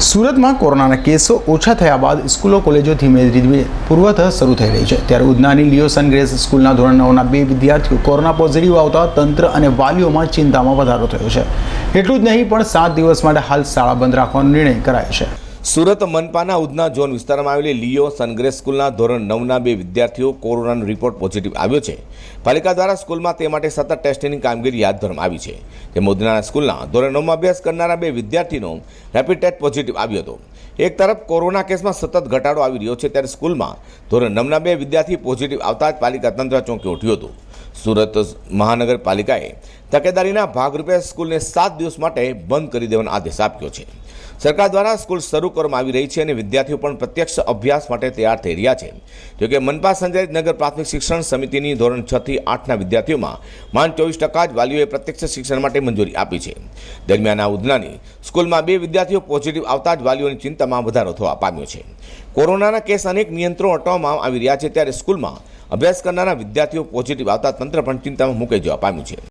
સુરતમાં કોરોનાના કેસો ઓછા થયા બાદ સ્કૂલો, કોલેજો ધીમે ધીમે પૂર્વતઃ શરૂ થઈ રહી છે. ત્યારે ઉધનાની લિયોસન ગ્રેસ સ્કૂલના ધોરણ નવના બે વિદ્યાર્થીઓ કોરોના પોઝિટિવ આવતા તંત્ર અને વાલીઓમાં ચિંતામાં વધારો થયો છે. એટલું જ નહીં, પણ સાત દિવસ માટે હાલ શાળા બંધ રાખવાનો નિર્ણય કરાયો છે. સુરત મનપાના ઉધના ઝોન વિસ્તારમાં આવેલી લિયો સનગ્રેસ સ્કૂલના ધોરણ નવના બે વિદ્યાર્થીઓ કોરોનાનો રિપોર્ટ પોઝિટિવ આવ્યો છે. પાલિકા દ્વારા સ્કૂલમાં તે માટે સતત ટેસ્ટિંગની કામગીરી હાથ ધરવામાં આવી છે. તે ઉધનાના સ્કૂલના ધોરણ નવમાં અભ્યાસ કરનારા બે વિદ્યાર્થીનો રેપિડ ટેસ્ટ પોઝિટિવ આવ્યો હતો. એક તરફ કોરોના કેસમાં સતત ઘટાડો આવી રહ્યો છે, ત્યારે સ્કૂલમાં ધોરણ નવના બે વિદ્યાર્થી પોઝિટિવ આવતા જ પાલિકા તંત્ર ચોંકી ઉઠ્યું હતું. સુરત મહાનગરપાલિકાએ તકેદારીના ભાગરૂપે સ્કૂલને સાત દિવસ માટે બંધ કરી દેવાનો આદેશ આપ્યો છે. સરકાર દ્વારા સ્કૂલ શરૂ કરવામાં આવી રહી છે અને વિદ્યાર્થીઓ પણ પ્રત્યક્ષ અભ્યાસ માટે તૈયાર થઈ રહ્યા છે. જોકે મનપા સંચાલિત નગર પ્રાથમિક શિક્ષણ સમિતિની ધોરણ છ થી આઠના વિદ્યાર્થીઓમાં માંડ ચોવીસ ટકા જ વાલીઓએ પ્રત્યક્ષ શિક્ષણ માટે મંજૂરી આપી છે. દરમિયાન આ ઉધનાની સ્કૂલમાં બે વિદ્યાર્થીઓ પોઝિટિવ આવતા જ વાલીઓની ચિંતામાં વધારો થવા પામ્યો છે. કોરોનાના કેસ અનેક નિયંત્રણો હટાવવામાં આવી રહ્યા છે ત્યારે સ્કૂલમાં અભ્યાસ કરનારા વિદ્યાર્થીઓ પોઝિટિવ આવતા તંત્ર પણ ચિંતામાં મુકાઈ જવા પામ્યું છે.